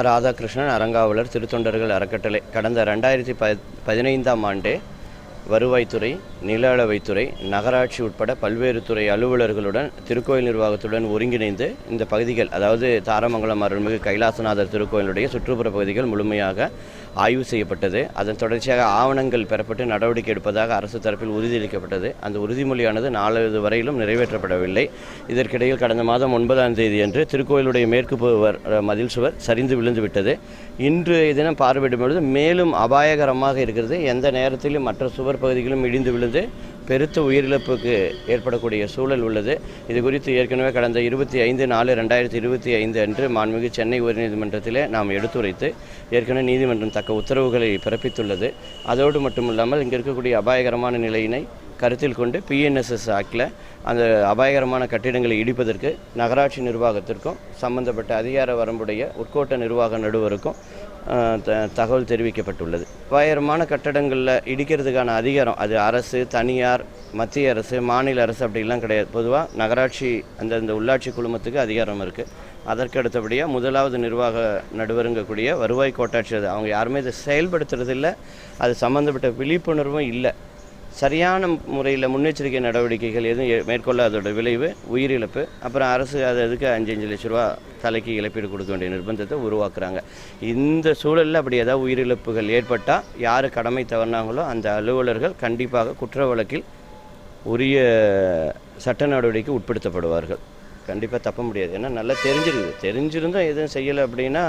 R Radhakrishnan அரங்காவலர் திருத்தொண்டர்கள் அறக்கட்டளை. கடந்த ரெண்டாயிரத்தி ப பதினைந்தாம் ஆண்டே வருவாய்த்துறை நில அளவைத்துறை நகராட்சி உட்பட பல்வேறு துறை அலுவலர்களுடன் திருக்கோயில் நிர்வாகத்துடன் ஒருங்கிணைந்து இந்த பகுதிகள் அதாவது தாரமங்கலம் அருள்மிகு கைலாசநாதர் திருக்கோயிலுடைய சுற்றுப்புற பகுதிகள் முழுமையாக ஆய்வு செய்யப்பட்டது. அதன் தொடர்ச்சியாக ஆவணங்கள் பெறப்பட்டு நடவடிக்கை எடுப்பதாக அரசு தரப்பில் உறுதியளிக்கப்பட்டது. அந்த உறுதிமொழியானது நாலாவது வரையிலும் நிறைவேற்றப்படவில்லை. இதற்கிடையில் கடந்த மாதம் ஒன்பதாம் தேதி அன்று திருக்கோயிலுடைய மேற்கு மதில் சுவர் சரிந்து விழுந்துவிட்டது. இன்று தினம் பார்வையிடும் பொழுது மேலும் அபாயகரமாக இருக்கிறது. எந்த நேரத்திலும் மற்ற சுவர் பகுதிகளும் இடிந்து விழுந்து பெருத்த உயிரிழப்புக்கு ஏற்படக்கூடிய சூழல் உள்ளது. இது குறித்து ஏற்கனவே கடந்த இருபத்தி ஐந்து நாலு ரெண்டாயிரத்தி இருபத்தி ஐந்து அன்று மாண்புமிகு சென்னை உயர்நீதிமன்றத்திலே நாம் எடுத்துரைத்து ஏற்கனவே நீதிமன்றம் தக்க உத்தரவுகளை பிறப்பித்துள்ளது. அதோடு மட்டுமில்லாமல் இங்கே இருக்கக்கூடிய அபாயகரமான நிலையினை கருத்தில் கொண்டு பிஎன்எஸ்எஸ் ஆக்டில் அந்த அபாயகரமான கட்டிடங்களை இடிப்பதற்கு நகராட்சி நிர்வாகத்திற்கும் சம்பந்தப்பட்ட அதிகார வரம்புடைய உட்கோட்ட நிர்வாக நடுவருக்கும் த- தகவல் தெரிவிக்கப்பட்டுள்ளது. அபாயகரமான கட்டடங்களில் இடிக்கிறதுக்கான அதிகாரம் அது அரசு தனியார் மத்திய அரசு மாநில அரசு அப்படிலாம் கிடையாது. பொதுவாக நகராட்சி அந்தந்த உள்ளாட்சி குழுமத்துக்கு அதிகாரம் இருக்குது அதற்கு அடுத்தபடியாக முதலாவது நிர்வாக நடுவருங்கக்கூடிய வருவாய் கோட்டாட்சியர் அவங்க யாருமே இதை செயல்படுத்துறதில்ல. அது சம்மந்தப்பட்ட விழிப்புணர்வும் இல்லை. சரியான முறையில் முன்னெச்சரிக்கை நடவடிக்கைகள் எதுவும் மேற்கொள்ள மேற்கொள்ளாதோட விளைவு உயிரிழப்பு. அப்புறம் அரசு அது அதுக்கு அஞ்சு அஞ்சு லட்ச ரூபா தலைக்கு இழப்பீடு கொடுக்க வேண்டிய நிர்பந்தத்தை உருவாக்குறாங்க. இந்த சூழலில் அப்படி ஏதாவது உயிரிழப்புகள் ஏற்பட்டால் யார் கடமை தவறினாங்களோ அந்த அலுவலர்கள் கண்டிப்பாக குற்ற வழக்கில் உரிய சட்ட நடவடிக்கை உட்படுத்தப்படுவார்கள். கண்டிப்பாக தப்ப முடியாது. ஏன்னா நல்லா தெரிஞ்சிருக்குது தெரிஞ்சிருந்தும் எதுவும் செய்யலை அப்படின்னா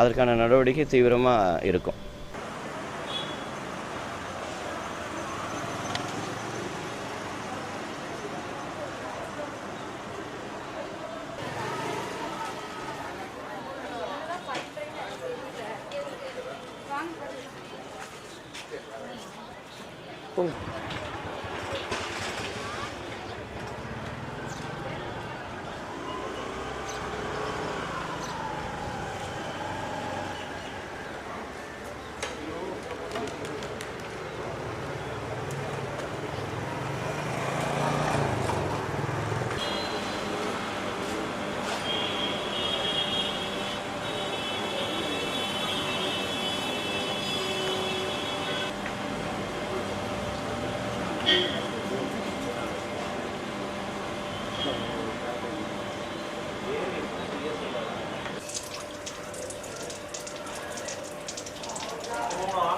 அதற்கான நடவடிக்கை தீவிரமாக இருக்கும். 蹦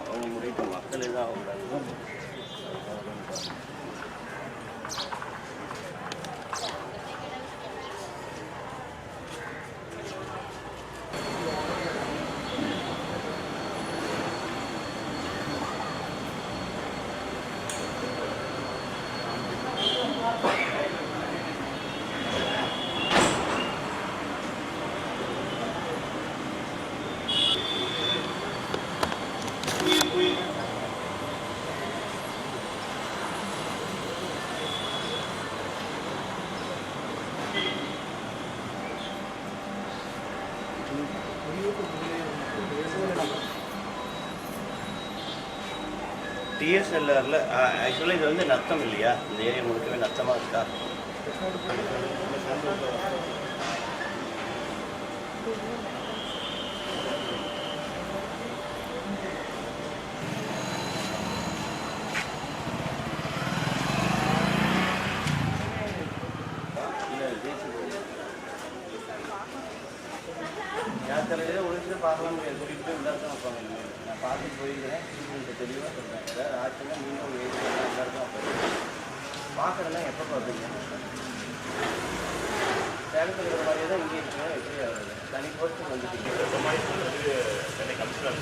அவங்க முடிக்கும் மக்களே தான் அவங்க டிஎஸ்எல்ஆரில் ஆக்சுவலாக இது வந்து நத்தம் இல்லையா? இந்த ஏரியா முழுக்கவே நத்தமாக இருக்கா? யாத்திரையில ஒழிச்சு பார்க்கலாம் முடியாது கூட்டிகிட்டு போய் இனிமேல். நான் பார்த்துட்டு போயிருக்கிறேன். ஆச்சுன்னா மீண்டும் உங்கள் ஏரியா எல்லாருக்கும் வைப்பாங்க பார்க்குறதெல்லாம் எப்போ பார்ப்பீங்க சேலத்தில் இருக்கிற மாதிரியே தான் இங்கே இருக்குங்க எப்படி ஆகுது தனி போஸ்ட்டு வந்துட்டீங்க. இந்த மாதிரி வந்து சென்னை கமிஷனர்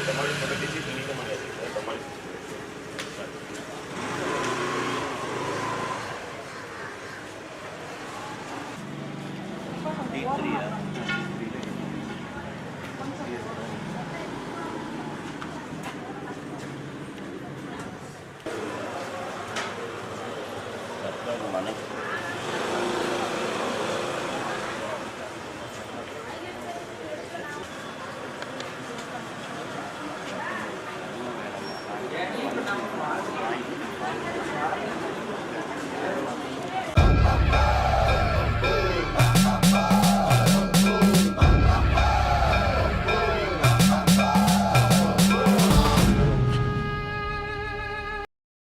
இந்த மாதிரி சொல்ல டிசிஷன் நீக்க முடியாது இந்த மாதிரி. த்ரீயா money.